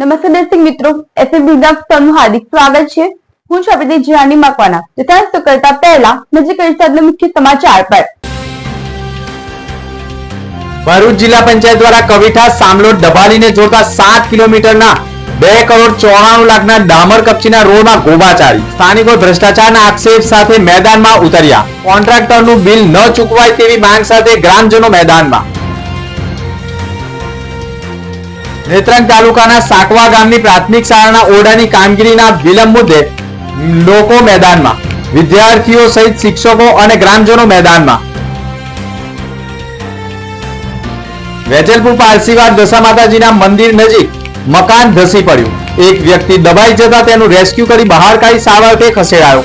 નમસ્તે દર્શક મિત્રો એફએમ આપનું હાર્દિક સ્વાગત છે. હું છું આપણે જીવાની મકવાના. તથા કરતા પહેલા નજર કરી આજના મુખ્ય સમાચાર પર. ભરૂચ જિલ્લા પંચાયત દ્વારા કવિઠા સામલોડ ડભાલીને જોડતા સાત કિલોમીટરના બે કરોડ ચોરાણું લાખના ડામર કપચીના રોડમાં ગોબાચારી. સ્થાનિકો ભ્રષ્ટાચારના આક્ષેપ સાથે મેદાનમાં ઉતર્યા. કોન્ટ્રાક્ટરનું બિલ ન ચૂકવાય તેવી માંગ સાથે ગ્રામજનો મેદાનમાં. નેત્રંગ તાલુકાના સાકવા ગામની પ્રાથમિક શાળાના ઓરડાની કામગીરીના વિલંબ મુદ્દે લોકો મેદાનમાં, વિદ્યાર્થીઓ સહિત શિક્ષકો અને ગ્રામજનો મેદાનમાં. વેજલપુર પારસીવાડ દશા માતાજીના મંદિર નજીક મકાન ધસી પડ્યું. એક વ્યક્તિ દબાઈ જતા તેનું રેસ્ક્યુ કરી બહાર કાઢી સાવરતે ખસેડાયો.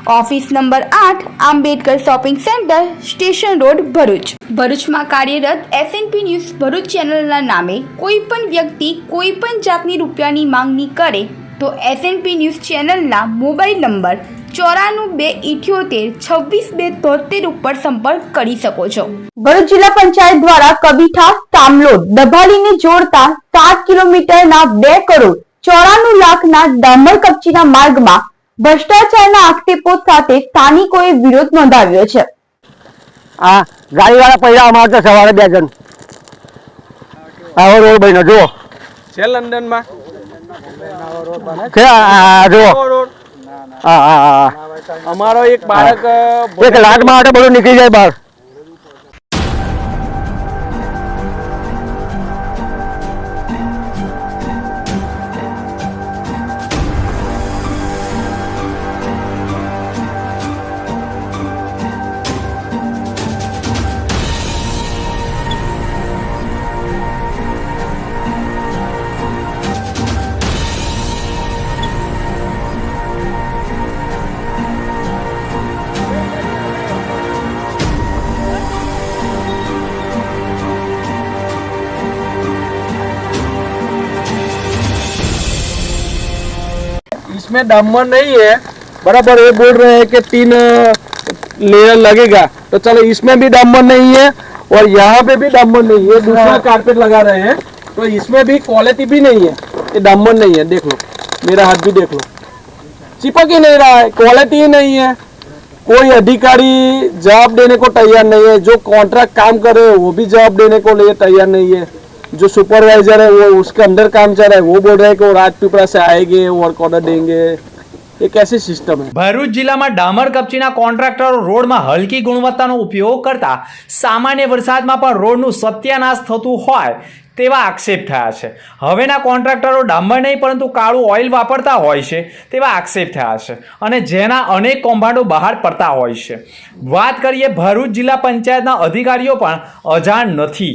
ઓફિસ નંબર આઠ, Ambedkar shopping centre, station road, Bharuch. ભરૂચમાં કાર્યરત એસએનપી ન્યૂઝ ભરૂચ ચેનલના નામે કોઈ પણ વ્યક્તિ કોઈ પણ જાતની રૂપિયાની માંગણી કરે તો એસએનપી ન્યૂઝ ચેનલના મોબાઈલ નંબર ચોરાણું બે ઇઠ્યોતેર, છવ્વીસ બે તોતેર ઉપર સંપર્ક કરી શકો છો. ભરૂચ જિલ્લા પંચાયત દ્વારા કવિઠા સામલોડ ડભાલીને જોડતા સાત કિલોમીટરના બે કરોડ ચોરાણું લાખના ડામર કપચીના માર્ગમાં ભ્રષ્ટાચારના આક્ષેપો સાથે સ્થાનિકોએ વિરોધ નોંધાવ્યો છે. આ ગાડીવાળા પૈડા અમારે તો સવારે બે જણ. આવો રોડ બન્યો જુઓ. છે લંડનમાં? છે જુઓ. હા હા હા અમારો એક બાળક એક લાટ માટે બધું નીકળી જાય બહાર. इसमें डम्बर नहीं है। बराबर ये बोल रहे हैं कि तीन लेयर लगेगा। तो चलो इसमें भी डम्बर नहीं है और यहाँ पे भी डम्बर नहीं है दूसरा कारपेट लगा रहे हैं। तो इसमें भी क्वालिटी भी नहीं है। ये डम्बर नहीं है देख। लो मेरा हाथ भी देख लो। चिपक ही नहीं रहा है क्वालिटी ही नहीं है। कोई अधिकारी जवाब देने को तैयार नहीं है। जो कॉन्ट्रैक्ट काम कर रहे हैं वो भी जवाब देने को लिए तैयार नहीं है। जो सुपरवाइजर है वो उसके अंदर काम चल रहा है वो बोल रहे हैं कि वो राजपीपला से आएंगे वर्क ऑर्डर देंगे ये कैसे सिस्टम है ભરૂચ જિલ્લામાં ડામર કપચીના કોન્ટ્રાક્ટરો રોડમાં હલકી ગુણવત્તાનો ઉપયોગ કરતા સામાન્ય વરસાદમાં પણ રોડનું સત્યાનાશ થતું હોય તેવા આક્ષેપ થયા છે હવેના કોન્ટ્રાક્ટરો ડામર નહીં પરંતુ કાળું ઓઇલ વાપરતા હોય છે તેવા આક્ષેપ થયા છે અને જેના અનેક કૌભાંડો બહાર પડતા હોય છે વાત કરીએ ભરૂચ જિલ્લા પંચાયતના અધિકારીઓ પણ અજાણ નથી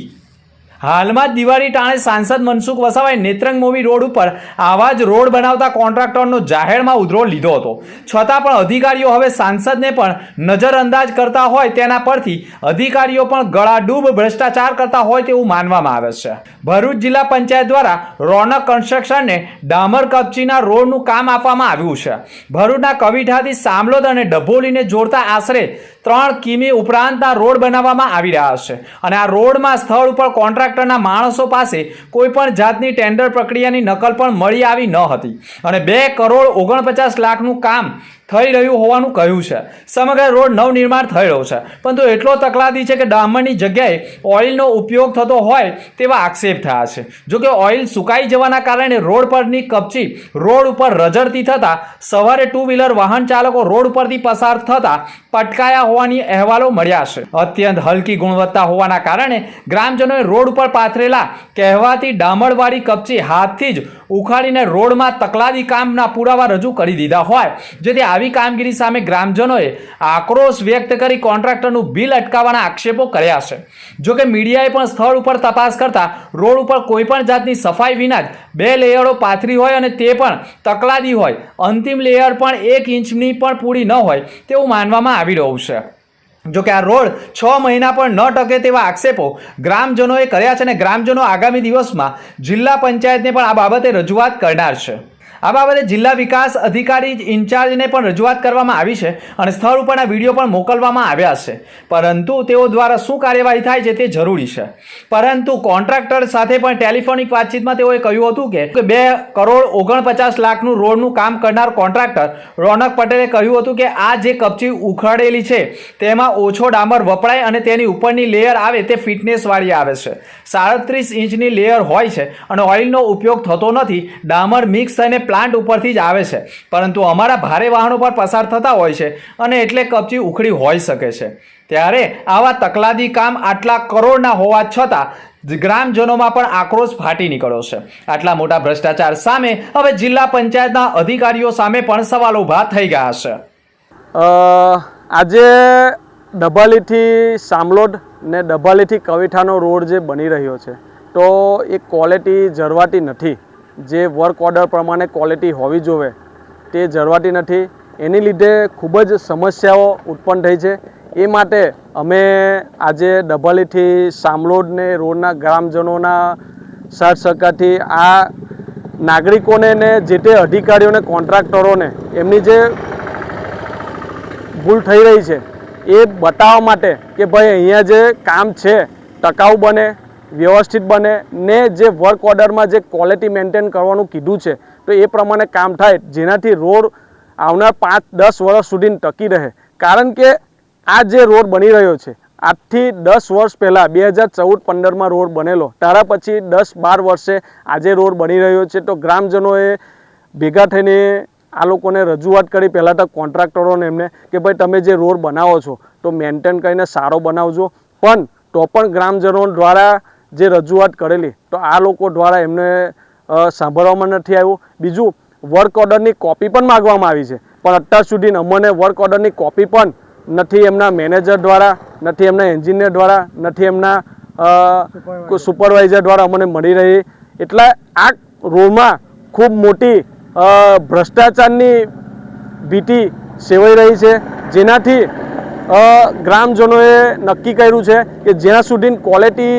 હાલમાં દિવાળી ટાણે સાંસદ મનસુખ વસાવાએ નેત્રંગ મૂવી રોડ ઉપર આવા જ રોડ બનાવતા કોન્ટ્રાક્ટરનો જાહેરમાં ઉધરો લીધો હતો. છતાં પણ અધિકારીઓ હવે સાંસદને પણ નજરઅંદાજ કરતા હોય તેના પરથી અધિકારીઓ પણ ગળાડૂબ ભ્રષ્ટાચાર કરતા હોય તેવું માનવામાં આવે છે. ભરૂચ જિલ્લા પંચાયત દ્વારા રોનક કન્સ્ટ્રક્શનને ડામર કપચીના રોડનું કામ આપવામાં આવ્યું છે. ભરૂચના કવિઠાથી સામલોદ અને ડભોલીને જોડતા આશરે ત્રણ કિમી ઉપરાંતના રોડ બનાવવામાં આવી રહ્યા છે. અને આ રોડમાં સ્થળ ઉપર કોન્ટ્રાક્ટરના માણસો પાસે કોઈ પણ જાતની ટેન્ડર પ્રક્રિયાની નકલ પણ મળી આવી ન હતી. અને બે કરોડ ઓગણપચાસ લાખનું કામ થઈ રહ્યું હોવાનું કહ્યું છે. સમગ્ર રોડ નવનિર્માણ થઈ રહ્યો છે. પરંતુ એટલો તકલાદી છે કે ડામરની જગ્યાએ ઓઇલનો ઉપયોગ થતો હોય તેવા આક્ષેપ થયા છે. જો કે ઓઇલ સુકાઈ જવાના કારણે રોડ પરની કપચી રોડ ઉપર રજડતી થતાં સવારે ટુ વ્હીલર વાહન ચાલકો રોડ પરથી પસાર થતાં પટકાયા હોવાની અહેવાલો મળ્યા છે. અત્યંત હલકી ગુણવત્તા હોવાના કારણે ગ્રામજનોએ રોડ ઉપર પાથરેલા કહેવાતી ડામરવાળી કપચી હાથથી જ ઉખાડીને રોડમાં તકલાદી કામના પુરાવા રજૂ કરી દીધા હોય, જેથી આવી કામગીરી સામે ગ્રામજનોએ આક્રોશ વ્યક્ત કરી કોન્ટ્રાક્ટરનું બિલ અટકાવવાના આક્ષેપો કર્યા છે. જોકે મીડિયાએ પણ સ્થળ ઉપર તપાસ કરતા રોડ ઉપર કોઈપણ જાતની સફાઈ વિના જ બે લેયરો પાથરી હોય અને તે પણ તકલાદી હોય. અંતિમ લેયર પણ એક ઇંચની પણ પૂરી ન હોય તેવું માનવામાં આવી રહ્યું છે. જોકે આ રોડ છ મહિના પણ ન ટકે તેવા આક્ષેપો ગ્રામજનોએ કર્યા છે અને ગ્રામજનો આગામી દિવસમાં જિલ્લા પંચાયતને પણ આ બાબતે રજૂઆત કરનાર છે. આ બાબતે જિલ્લા વિકાસ અધિકારી ઇન્ચાર્જને પણ રજૂઆત કરવામાં આવી છે અને સ્થળ ઉપરના વીડિયો પણ મોકલવામાં આવ્યા છે. પરંતુ તેઓ દ્વારા શું કાર્યવાહી થાય છે તે જરૂરી છે. પરંતુ કોન્ટ્રાક્ટર સાથે પણ ટેલિફોનિક વાતચીતમાં તેઓએ કહ્યું હતું કે બે કરોડ ઓગણપચાસ લાખનું રોડનું કામ કરનાર કોન્ટ્રાક્ટર રોનક પટેલે કહ્યું હતું કે, આ જે કપચી ઉખાડેલી છે, તેમાં ઓછો ડામર વપરાય અને તેની ઉપરની લેયર આવે તે ફિટનેસવાળી આવે છે. સાડત્રીસ ઇંચની લેયર હોય છે અને ઓઇલનો ઉપયોગ થતો નથી. ડામર મિક્સ થઈને પ્લાન્ટ ઉપરથી જ આવે છે. પરંતુ અમારા ભારે વાહનો પર પસાર થતા હોય છે અને એટલે કપચી ઉખડી હોઈ શકે છે. ત્યારે આવા તકલાદી કામ આટલા કરોડના હોવા છતાં ગ્રામજનોમાં પણ આક્રોશ ફાટી નીકળ્યો છે. આટલા મોટા ભ્રષ્ટાચાર સામે હવે જિલ્લા પંચાયતના અધિકારીઓ સામે પણ સવાલ ઊભા થઈ ગયા છે. આજે ડભાલીથી સામલોડ ને ડભાલીથી કવિઠાનો રોડ જે બની રહ્યો છે, તો એ ક્વોલિટી જળવાતી નથી. જે વર્ક ઓર્ડર પ્રમાણે ક્વોલિટી હોવી જોવે, તે જળવાતી નથી. એની લીધે ખૂબ જ સમસ્યાઓ ઉત્પન્ન થઈ છે. એ માટે અમે આજે ડભલીથી સામલોડ ને રોડના ગ્રામજનોના સાથ સહકારથી આ નાગરિકોને ને જે તે અધિકારીઓને કોન્ટ્રાક્ટરોને એમની જે ભૂલ થઈ રહી છે, એ બતાવવા માટે કે ભાઈ અહીંયા જે કામ છે, ટકાઉ બને વ્યવસ્થિત બને ને જે વર્ક ઓર્ડરમાં જે ક્વોલિટી મેન્ટેન કરવાનું કીધું છે, તો એ પ્રમાણે કામ થાય, જેનાથી રોડ આવનાર પાંચ, દસ વર્ષ સુધી ટકી રહે. કારણ કે આ જે રોડ બની રહ્યો છે, આજથી દસ વર્ષ પહેલાં, બે હજાર ચૌદ, પંદરમાં રોડ બનેલો. તારા પછી દસ, બાર વર્ષે આજે રોડ બની રહ્યો છે, તો ગ્રામજનોએ ભેગા થઈને આ લોકોને રજૂઆત કરી, પહેલાં તો કોન્ટ્રાક્ટરોને એમને કે ભાઈ તમે જે રોડ બનાવો છો, તો મેન્ટેન કરીને સારો બનાવજો. પણ તો પણ ગ્રામજનો દ્વારા જે રજૂઆત કરેલી તો આ લોકો દ્વારા એમને સાંભળવામાં નથી આવ્યું. બીજું વર્ક ઓર્ડરની કોપી પણ માગવામાં આવી છે. પણ અત્યાર સુધી અમને વર્ક ઓર્ડરની કોપી પણ નથી એમના મેનેજર દ્વારા નથી એમના એન્જિનિયર દ્વારા નથી એમના સુપરવાઇઝર દ્વારા અમને મળી રહી. એટલે આ રોડમાં ખૂબ મોટી ભ્રષ્ટાચારની ભીતિ સેવાઈ રહી છે. જેનાથી ગ્રામજનોએ નક્કી કર્યું છે કે જ્યાં સુધી ક્વોલિટી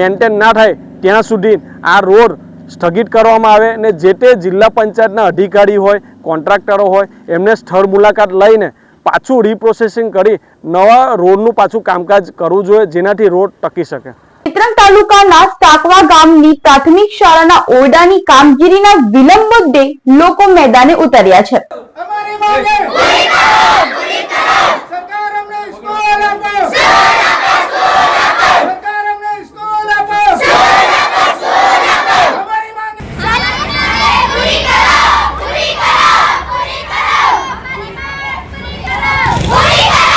મેન્ટેન ના થાય ત્યાં સુધી આ રોડ સ્થગિત કરવામાં આવે ને જે તે જિલ્લા પંચાયતના અધિકારી હોય કોન્ટ્રાક્ટરો હોય એમને સ્થળ મુલાકાત લઈને પાછું રીપ્રોસેસિંગ કરી નવા રોડનું પાછું કામકાજ કરવું જોઈએ જેનાથી રોડ ટકી શકે. નેત્રંગ તાલુકાના સાકવા ગામની પ્રાથમિક શાળાના ઓરડાની કામગીરીના વિલંબ મુદ્દે લોકો મેદાને ઉતર્યા છે. અમારી માંગે! પૂરી કરો પૂરી કરો! સરકાર અમને સ્કૂલ આપો સરકાર અમને સ્કૂલ આપો સ્કૂલ આપો સ્કૂલ આપો અમારી માંગે પૂરી કરો પૂરી કરો પૂરી કરો અમારી માંગ પૂરી કરો પૂરી કરો પૂરી કરો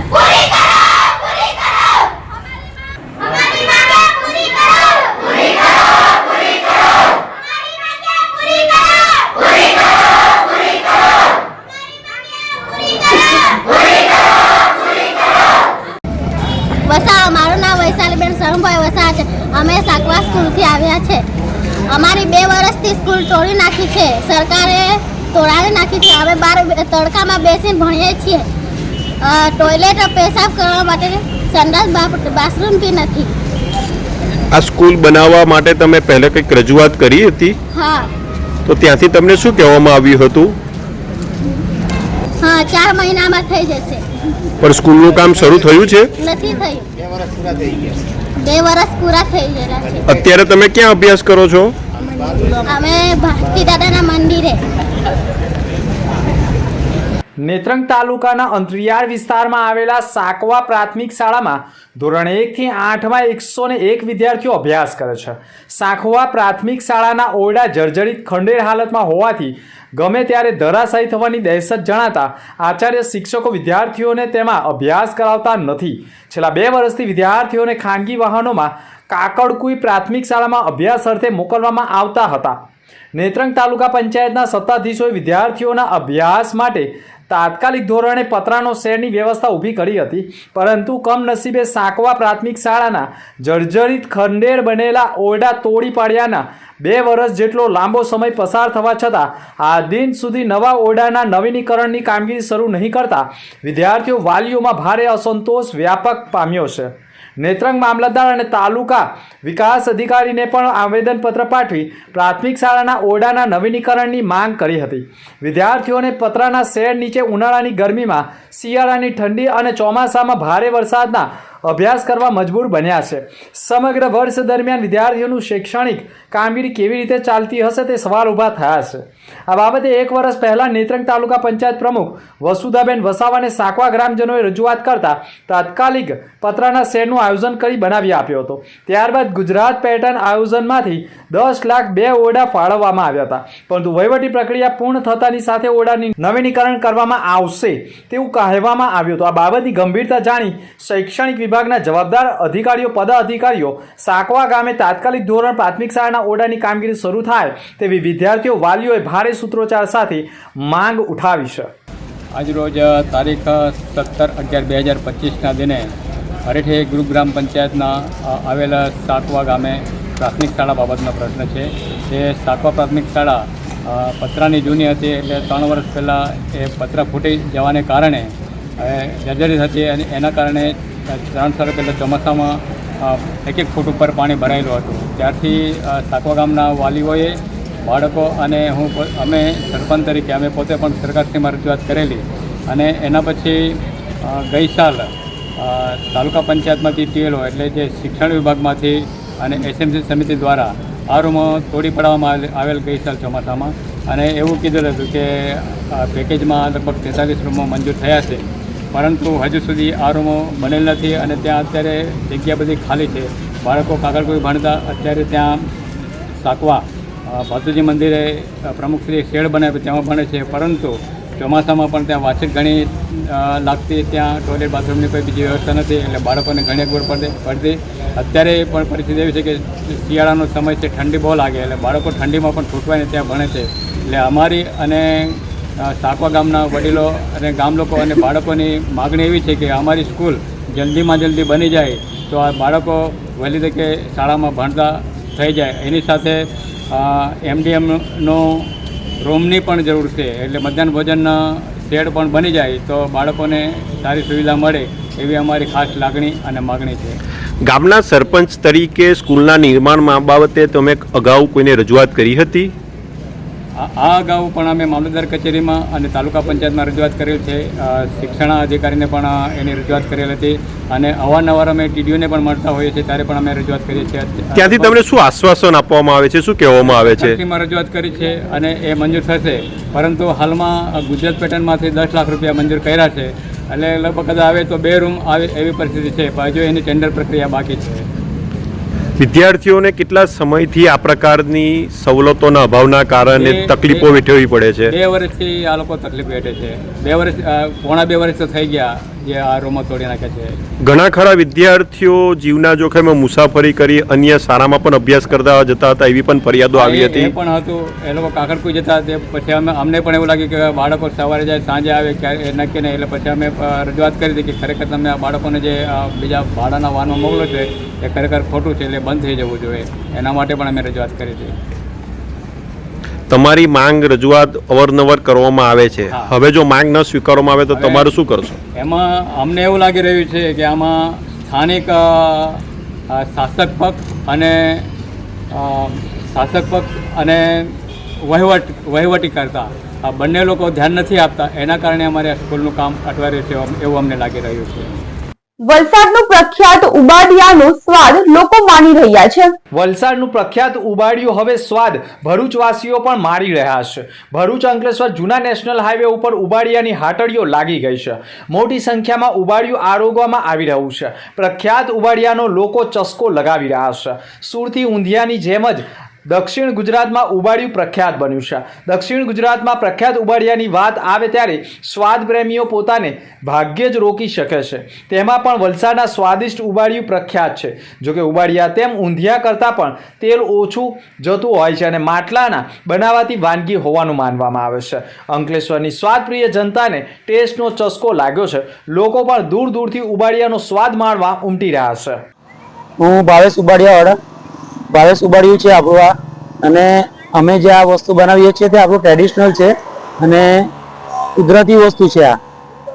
પૂરી કરો પૂરી કરો પૂરી કરો અમારી માંગ પૂરી કરો પૂરી કરો પૂરી કરો અમારી માંગ પૂરી કરો પૂરી કરો પૂરી કરો અમારી માંગ પૂરી કરો પૂરી કરો વસાવા મારું નામ વૈશાલીબેન શરણભાઈ વસાવા છે અમે સાકવા સ્કૂલથી આવ્યા છે અમારી બે વર્ષથી સ્કૂલ તોડી નાખી છે. સરકારે તોડાવી નાખી છે. અમે બાર તડકામાં બેસીને ભણીએ છીએ. ટોયલેટ પેશાબ કરવા માટે સંડાસ બાથરૂમ બી નથી. આ સ્કૂલ બનાવવા માટે તમે પહેલે કંઈક રજૂઆત કરી હતી? હા. તો ત્યાંથી તમને શું કહેવામાં આવ્યું હતું? હા ચાર મહિનામાં થઈ જશે. પણ સ્કૂલનું કામ શરૂ થયું છે? નથી થયું. બે વર્ષ પૂરા થઈ ગયા છે. અત્યારે તમે ક્યાં અભ્યાસ કરો છો? નેત્રંગ તાલુકાના અંતરિયાળ વિસ્તારમાં આવેલા સાકવા પ્રાથમિક શાળામાં ધોરણ એકથી આઠમાં એકસો ને એક વિદ્યાર્થીઓ અભ્યાસ કરે છે. સાખવા પ્રાથમિક શાળાના ઓરડા જર્જરિત ખંડેર હાલતમાં હોવાથી ગમે ત્યારે ધરાશાયી થવાની દહેશત જણાતા આચાર્ય શિક્ષકો વિદ્યાર્થીઓને તેમાં અભ્યાસ કરાવતા નથી. છેલ્લા બે વર્ષથી વિદ્યાર્થીઓને ખાનગી વાહનોમાં કાકડકુઈ પ્રાથમિક શાળામાં અભ્યાસ અર્થે મોકલવામાં આવતા હતા. નેત્રંગ તાલુકા પંચાયતના સત્તાધીશોએ વિદ્યાર્થીઓના અભ્યાસ માટે તાત્કાલિક ધોરણે પતરાનો શેરની વ્યવસ્થા ઊભી કરી હતી, પરંતુ કમનસીબે સાંકવા પ્રાથમિક શાળાના જર્જરિત ખંડેર બનેલા ઓરડા તોડી પાડ્યાના બે વર્ષ જેટલો લાંબો સમય પસાર થવા છતાં, આ દિન સુધી નવા ઓરડાના નવીનીકરણની કામગીરી શરૂ નહીં કરતા વિદ્યાર્થીઓ વાલીઓમાં ભારે અસંતોષ વ્યાપક પામ્યો છે. નેત્રંગ મામલતદાર અને તાલુકા વિકાસ અધિકારીને પણ આવેદનપત્ર પાઠવી પ્રાથમિક શાળાના ઓરડાના નવીનીકરણની માંગ કરી હતી. વિદ્યાર્થીઓને પતરાના શેડ નીચે ઉનાળાની ગરમીમાં શિયાળાની ઠંડી અને ચોમાસામાં ભારે વરસાદના અભ્યાસ કરવા મજબૂર બન્યા છે. સમગ્ર વર્ષ દરમિયાન વિદ્યાર્થીઓનું શૈક્ષણિક કામગીરી કેવી રીતે ચાલતી હશે તે સવાલ ઊભા થયા છે. આ બાબતે એક વર્ષ પહેલાં નેત્રંગ તાલુકા પંચાયત પ્રમુખ વસુધાબેન વસાવાને સાકવા ગ્રામજનોએ રજૂઆત કરતા તાત્કાલિક પતરાના શેરનું આયોજન કરી બનાવી આપ્યો હતો. ત્યારબાદ ગુજરાત પેટર્ન આયોજનમાંથી દસ લાખ બે ઓરડા ફાળવવામાં આવ્યા હતા. પરંતુ વહીવટી પ્રક્રિયા પૂર્ણ થતાની સાથે ઓરડાની નવીનીકરણ કરવામાં આવશે તેવું કહેવામાં આવ્યું હતું. આ બાબતની ગંભીરતા જાણી શૈક્ષણિક વિભાગના જવાબદાર અધિકારીઓ પદ અધિકારીઓ સાકવા ગામે તાત્કાલિક ધોરણ પ્રાથમિક શાળાના ઓરડાની કામગીરી શરૂ થાય તેવી વિદ્યાર્થીઓ વાલીઓએ ભારે સૂત્રોચ્ચાર સાથે માંગ ઉઠાવી છે. આજરોજ તારીખ સત્તર અગિયાર બે હજાર પચીસના દિને હરેઠે ગુરુગ્રામ પંચાયતના આવેલા સાકવા ગામે પ્રાથમિક શાળા બાબતનો પ્રશ્ન છે. તે સાકવા પ્રાથમિક શાળા પતરાની જૂની હતી એટલે ત્રણ વર્ષ પહેલાં એ પતરા ફૂટી જવાને કારણે જર્જરી હતી અને એના કારણે ત્રણ સાલ પહેલાં ચોમાસામાં એક એક ફૂટ ઉપર પાણી ભરાયેલું હતું. ત્યારથી સાતવા ગામના વાલીઓએ બાળકો અને હું અમે સરપંચ તરીકે અમે પોતે પણ સરકારથી રજૂઆત કરેલી અને એના પછી ગઈ સાલ તાલુકા પંચાયતમાંથી ટીએલઓ એટલે જે શિક્ષણ વિભાગમાંથી અને એસએમસી સમિતિ દ્વારા આ રૂમો તોડી પાડવામાં આવેલ- ગઈ સાલ ચોમાસામાં. અને એવું કીધેલું હતું કે પેકેજમાં લગભગ તેતાલીસ રૂમો મંજૂર થયા છે. પરંતુ હજુ સુધી આ રૂમો બનેલ નથી અને ત્યાં અત્યારે જગ્યા બધી ખાલી છે. બાળકો કાગળ કોઈ ભણતા, અત્યારે ત્યાં સાકવા ભાતુજી મંદિરે પ્રમુખ પ્રમુખશ્રી શેડ બનાવ્યો તેમાં ભણે છે. પરંતુ ચોમાસામાં પણ ત્યાં વાંચક ઘણી લાગતી ત્યાં ટોયલેટ બાથરૂમની કોઈ બીજી વ્યવસ્થા નથી, એટલે બાળકોને ઘણી અગવડ પડતી પડતી. અત્યારે પણ પરિસ્થિતિ એવી છે કે શિયાળાનો સમય છે, ઠંડી બહુ લાગે, એટલે બાળકો ઠંડીમાં પણ છૂટવાઈને ત્યાં ભણે છે. એટલે અમારી અને સાકવા ગામના વડીલો અને ગામ લોકો અને બાળકોની માગણી એવી છે કે અમારી સ્કૂલ જલ્દીમાં જલ્દી બની જાય, તો આ બાળકો વહેલી તકે શાળામાં ભણતા થઈ જાય. એની સાથે એમડીએમનો રૂમની પણ જરૂર છે. એટલે મધ્યાહન ભોજનના શેડ પણ બની જાય તો બાળકોને સારી સુવિધા મળે એવી અમારી ખાસ લાગણી અને માગણી છે. ગામના સરપંચ તરીકે સ્કૂલના નિર્માણમાં બાબતે તમે અગાઉ કોઈને રજૂઆત કરી હતી? આ અગાઉ પણ અમે મામલતદાર કચેરીમાં અને તાલુકા પંચાયતમાં રજૂઆત કરેલ છે. શિક્ષણ અધિકારીને પણ એની રજૂઆત કરેલ હતી અને અવારનવાર અમે ટીડીઓને પણ મળતા હોઈએ છીએ ત્યારે પણ અમે રજૂઆત કરીએ છીએ. ત્યાંથી તમને શું આશ્વાસન આપવામાં આવે છે? શું કહેવામાં આવે છે? રજૂઆત કરી છે અને એ મંજૂર થશે. પરંતુ હાલમાં ગુજરાત પેટર્નમાંથી દસ લાખ રૂપિયા મંજૂર કર્યા છે. એટલે લગભગ કદાચ આવે તો બે રૂમ આવે એવી પરિસ્થિતિ છે. પણ હજુ એની ટેન્ડર પ્રક્રિયા બાકી છે. વિદ્યાર્થીઓને કેટલા સમયથી આ પ્રકારની સવલતોના અભાવના કારણે તકલીફો વેઠવી પડે છે? બે વર્ષથી આ લોકો તકલીફ વેઠે છે. બે વર્ષ પોણા બે વર્ષ તો થઈ ગયા. જે આ રૂમો તોડી નાખે છે. ઘણા ખરા વિદ્યાર્થીઓ જીવના જોખમે મુસાફરી કરી અન્ય શાળામાં પણ અભ્યાસ કરતા જતા હતા એવી પણ ફરિયાદો આવી હતી. એ પણ હતું. એ લોકો કાકડકુઈ જતા તે પછી અમે અમને પણ એવું લાગ્યું કે બાળકો સવારે જાય સાંજે આવે ક્યારે નક્કી નહીં. એટલે પછી અમે રજૂઆત કરી હતી કે ખરેખર તમે આ બાળકોને જે બીજા ભાડાના વાહનો મોકલો છે એ ખરેખર ખોટું છે એટલે બંધ થઈ જવું જોઈએ. એના માટે પણ અમે રજૂઆત કરી હતી. તમારી માંગ રજૂઆત અવરનવર કરવામાં આવે છે. હવે જો માંગ ન સ્વીકારવામાં આવે તો તમારું શું કરશો? એમાં અમને એવું લાગી રહ્યું છે કે આમાં સ્થાનિક શાસક પક્ષ અને શાસક પક્ષ અને વહીવટ વહીવટી કરતા આ બંને લોકો ધ્યાન નથી આપતા. એના કારણે અમારે સ્કૂલનું કામ અટવાઈ રહ્યું છે એવું અમને લાગી રહ્યું છે. વલસાડનું પ્રખ્યાત ઉબાડિયાનો સ્વાદ લોકો માણી રહ્યા છે. વલસાડનું પ્રખ્યાત ઉબાડિયું હવે સ્વાદ ભરૂચવાસીઓ પણ માણી રહ્યા છે. ભરૂચ અંકલેશ્વર જૂના નેશનલ હાઈવે ઉપર ઉબાડિયાની હાટડીઓ લાગી ગઈ છે. મોટી સંખ્યામાં ઉબાડિયું આરોગવામાં આવી રહ્યું છે. પ્રખ્યાત ઉબાડિયાનો લોકો ચસ્કો લગાવી રહ્યા છે. સુરતી ઊંધિયાની જેમ જ દક્ષિણ ગુજરાતમાં ઉબાડિયું પ્રખ્યાત બન્યું છે. દક્ષિણ ગુજરાતમાં પ્રખ્યાત ઉબાડિયાની વાત આવે ત્યારે સ્વાદ પ્રેમીઓ પોતાને ભાગ્યે જ રોકી શકે છે. તેમાં પણ વલસાડના સ્વાદિષ્ટ ઉબાડિયું પ્રખ્યાત છે. જોકે ઉબાડિયા તેમ ઊંધિયા કરતાં પણ તેલ ઓછું જતું હોય છે અને માટલાના બનાવાતી વાનગી હોવાનું માનવામાં આવે છે. અંકલેશ્વરની સ્વાદપ્રિય જનતાને ટેસ્ટનો ચસ્કો લાગ્યો છે. લોકો પણ દૂર દૂરથી ઉબાડિયાનો સ્વાદ માણવા ઉમટી રહ્યા છે. હું ભાવેશ ઉબાડિયાવાળા ભાવેશ ઉબાડિયું છે આપણું આ. અને અમે જે આ વસ્તુ બનાવીએ છીએ તે આપણું ટ્રેડિશનલ છે અને કુદરતી વસ્તુ છે આ.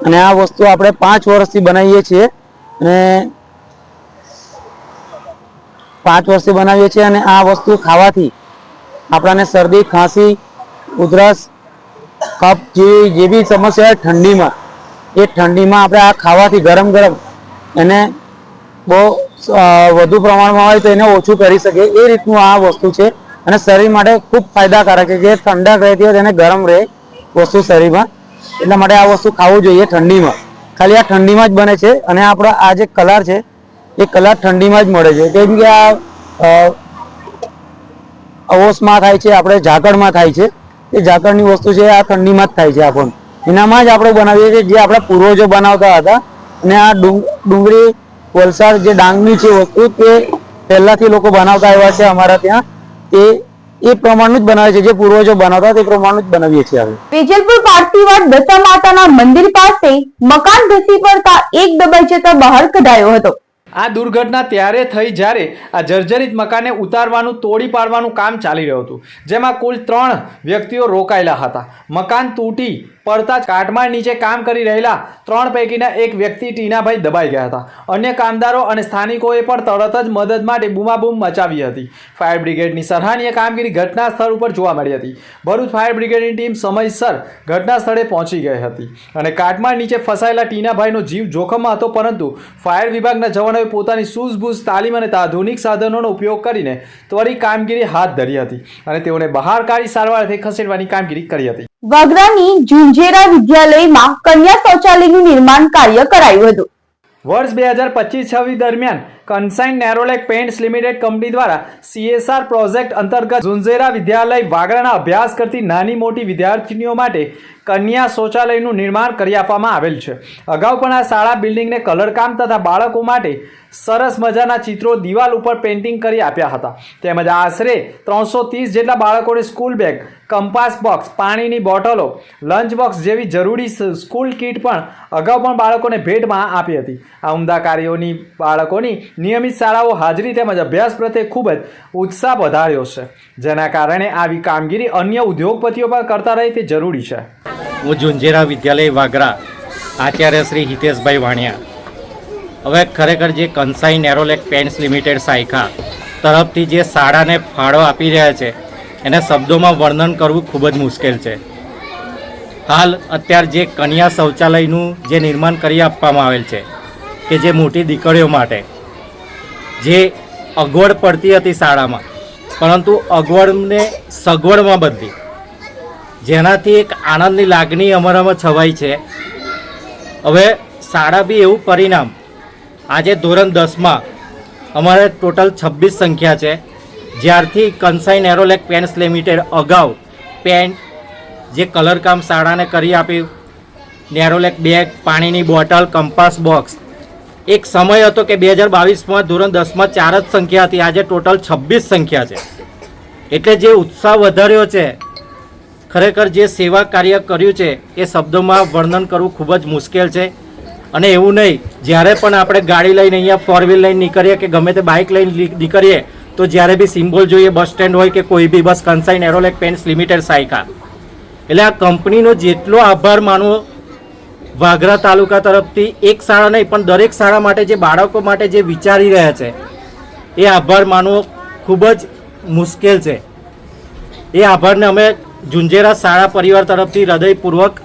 અને આ વસ્તુ આપણે પાંચ વર્ષથી બનાવીએ છીએ અને પાંચ વર્ષથી બનાવીએ છીએ અને આ વસ્તુ ખાવાથી આપણાને શરદી, ખાંસી, ઉધરસ, કફ જેવી જે બી સમસ્યા હોય ઠંડીમાં, એ ઠંડીમાં આપણે આ ખાવાથી ગરમ ગરમ એને બહુ વધુ પ્રમાણમાં હોય તો એને ઓછું કરી શકે. એ રીતનું આ વસ્તુ છે. અને શરીર માટે ખૂબ ફાયદાકારક છે. જે ઠંડક રહેતી હોય તેને ગરમ રહે વસ્તુ શરીરમાં. એટલા માટે આ વસ્તુ ખાવું જોઈએ ઠંડીમાં. ખાલી આ ઠંડીમાં જ બને છે. અને આપણો આ જે કલર છે, એ કલર ઠંડીમાં જ મળે છે. કેમ કે આ અવોસમાં થાય છે, આપણે ઝાકળમાં થાય છે. એ ઝાકળની વસ્તુ છે, આ ઠંડીમાં જ થાય છે આપણને. એનામાં જ આપણે બનાવીએ છીએ જે આપણા પૂર્વજો બનાવતા હતા. અને આ ડુંગ, ડુંગળી વલસાડ જે ડાંગની છે વસ્તુ તે પહેલાથી લોકો બનાવતા આવ્યા છે અમારા ત્યાં તે એ પ્રમાણનું જ બનાવે છે. જે પૂર્વજો બનાવતા તે પ્રમાણનું જ બનાવીએ છીએ હવે વેજલપુર પાર્થિવાડ દશા માતાના મંદિર પાસે મકાન ધસી પડતા એક દબાઈ જતા બહાર કઢાયો હતો. આ દુર્ઘટના ત્યારે થઈ જ્યારે આ જર્જરિત મકાને ઉતારવાનું તોડી પાડવાનું કામ ચાલી રહ્યું હતું. જેમાં કુલ ત્રણ વ્યક્તિઓ રોકાયેલા હતા. મકાન તૂટી પડતા કાટમાળ નીચે કામ કરી રહેલા ત્રણ પૈકીના એક વ્યક્તિ ટીનાભાઈ દબાઈ ગયા હતા. અન્ય કામદારો અને સ્થાનિકોએ પણ તરત જ મદદ માટે બૂમાબૂમ મચાવી હતી. ફાયર બ્રિગેડની સરાહનીય કામગીરી ઘટના સ્થળ ઉપર જોવા મળી હતી. ભરૂચ ફાયર બ્રિગેડની ટીમ સમયસર ઘટના સ્થળે પહોંચી ગઈ હતી અને કાટમાળ નીચે ફસાયેલા ટીનાભાઈનો જીવ જોખમમાં હતો, પરંતુ ફાયર વિભાગના જવાનોએ પોતાની સૂઝબૂઝ તાલીમ અને આધુનિક સાધનોનો ઉપયોગ કરીને ત્વરિત કામગીરી હાથ ધરી હતી અને તેઓને બહાર કાઢી સારવારથી ખસેડવાની કામગીરી કરી હતી. વાગરાની ઝુંઝેરા વિદ્યાલયમાં કન્યા શૌચાલયનું નિર્માણ કાર્ય કરાયું હતું. વર્ષ બે હજાર પચીસ છવ્વીસ દરમિયાન Kansai Nerolac paints limited company દ્વારા સીએસઆર પ્રોજેક્ટ અંતર્ગત ઝુંઝેરા વિદ્યાલય વાગરાના અભ્યાસ કરતી નાની મોટી વિદ્યાર્થીનીઓ માટે કન્યા શૌચાલયનું નિર્માણ કરી આપવામાં આવેલ છે. અગાઉ પણ આ શાળા બિલ્ડિંગને કલરકામ તથા બાળકો માટે સરસ મજાના ચિત્રો દિવાલ ઉપર પેઇન્ટિંગ કરી આપ્યા હતા. તેમજ આશરે ત્રણસો ત્રીસ જેટલા બાળકોને સ્કૂલ બેગ કંપાસ બોક્સ પાણીની બોટલો લંચ બોક્સ જેવી જરૂરી સ્કૂલ કીટ પણ અગાઉ પણ બાળકોને ભેટમાં આપી હતી. આ ઉમદા કાર્યોની બાળકોની નિયમિત શાળાઓ હાજરી તેમજ અભ્યાસ પ્રત્યે ખૂબ જ ઉત્સાહ વધાર્યો છે. જેના કારણે આવી કામગીરી અન્ય ઉદ્યોગપતિઓ પણ કરતા રહે તે જરૂરી છે. હું ઝુંઝેરા વિદ્યાલય વાગરા, આચાર્ય શ્રી હિતેશભાઈ વાણિયા. હવે ખરેખર જે કંસાઈ નેરોલેક પેન્ટ્સ લિમિટેડ શાખા તરફથી જે શાળાને ફાળો આપી રહ્યા છે, એને શબ્દોમાં વર્ણન કરવું ખૂબ જ મુશ્કેલ છે. હાલ અત્યારે જે કન્યા શૌચાલયનું જે નિર્માણ કરી આપવામાં આવેલ છે, કે જે મોટી દીકરીઓ માટે, જે અગવડ પડતી હતી શાળામાં, પરંતુ અગવડને સગવડમાં બદલી. જેનાથી એક આનંદની લાગણી અમારામાં છવાઈ છે. હવે શાળા બી એવું પરિણામ આજે ધોરણ દસમાં અમારે ટોટલ છવ્વીસ સંખ્યા છે. જ્યારથી કન્સાઇન એરોલેક પેન્ટ્સ લિમિટેડ અગાઉ પેન્ટ જે કલરકામ શાળાને કરી આપ્યું. નેરોલેક બેગ, પાણીની બોટલ, કંપાસ બોક્સ. એક સમય હતો કે બે હજાર બાવીસમાં ધોરણ દસમાં ચાર જ સંખ્યા હતી. આજે ટોટલ છવ્વીસ સંખ્યા છે. એટલે જે ઉત્સાહ વધાર્યો છે, ખરેખર જે સેવા કાર્ય કર્યું છે, એ શબ્દોમાં વર્ણન કરવું ખૂબ જ મુશ્કેલ છે. અને એવું નહીં, જ્યારે પણ આપણે ગાડી લઈને અહીંયા ફોર વ્હીલ લઈને નીકળીએ કે ગમે તે બાઇક લઈને નીકળીએ, તો જ્યારે બી સિમ્બોલ જોઈએ બસ સ્ટેન્ડ હોય કે કોઈ બી બસ કન્સાઇન એરોલેક પેન્ટ્સ લિમિટેડ સાયકા એટલે આ કંપનીનો જેટલો આભાર માનવો વાગરા તાલુકા તરફથી એક શાળા નહીં, પણ દરેક શાળા માટે જે બાળકો માટે જે વિચારી રહ્યા છે, એ આભાર માનવો ખૂબ જ મુશ્કેલ છે. એ આભારને અમે ઝુંઝેરા શાળા પરિવાર તરફથી હૃદયપૂર્વક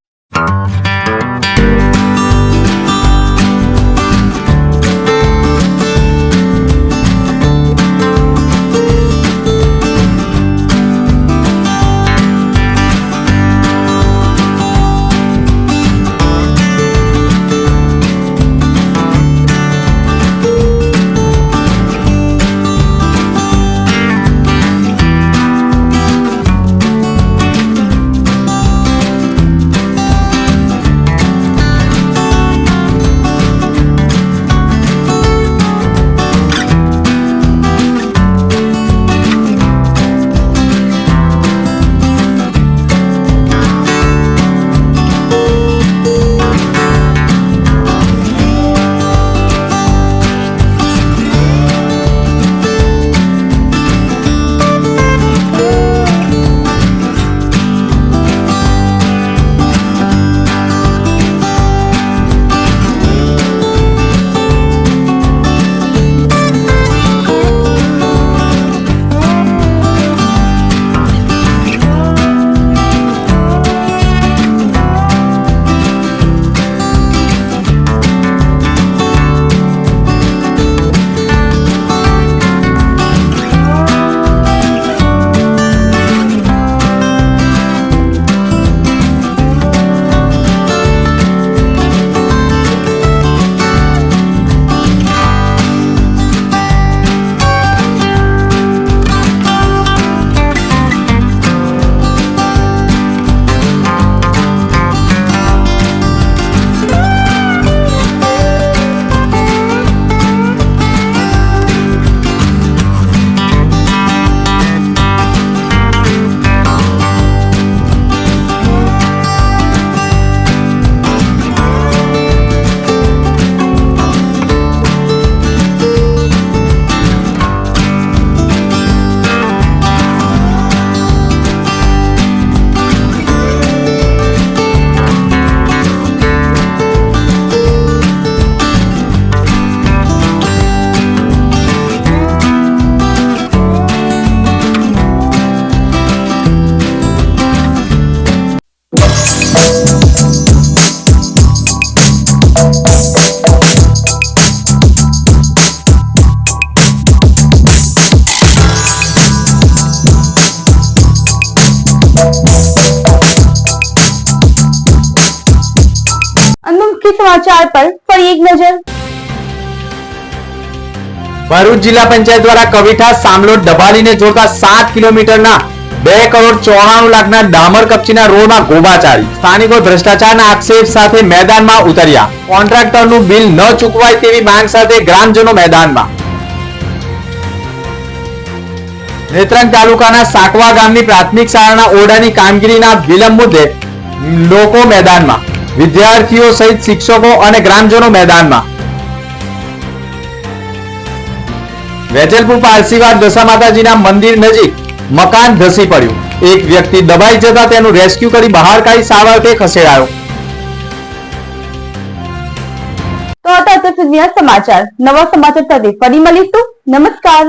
સમાચાર પર ફરી એક નજર. ભરૂચ જિલ્લા પંચાયત દ્વારા કવિઠા સામલોડ ડભાલીને જોડતા સાત કિલોમીટરના બે કરોડ ચોરાણું લાખના ડામર કપચીના રોડમાં ગોબાચારી. સ્થાનિકો ભ્રષ્ટાચારના આક્ષેપ સાથે મેદાનમાં ઉતર્યા. કોન્ટ્રાક્ટરનું બિલ ન ચૂકવાય તેવી માંગ સાથે ગ્રામજનો મેદાનમાં. નેત્રંગ તાલુકાના સાકવા ગામની પ્રાથમિક શાળાના ઓરડાની કામગીરીના વિલંબ મુદ્દે લોકો મેદાનમાં. વિદ્યાર્થીઓ સહિત શિક્ષકો અને ગ્રામજનો મેદાનમાં. વેજલપુર પારસીવાડ દશા માતાજીના મંદિર નજીક મકાન ધસી પડ્યું. એક વ્યક્તિ દબાઈ જતા તેનું રેસ્ક્યુ કરી બહાર કાઢી સાવરતે ખસેડાયો. તો હતા તો સુધીના સમાચાર. નવા સમાચાર સાથે ફરી મળીશું. નમસ્કાર.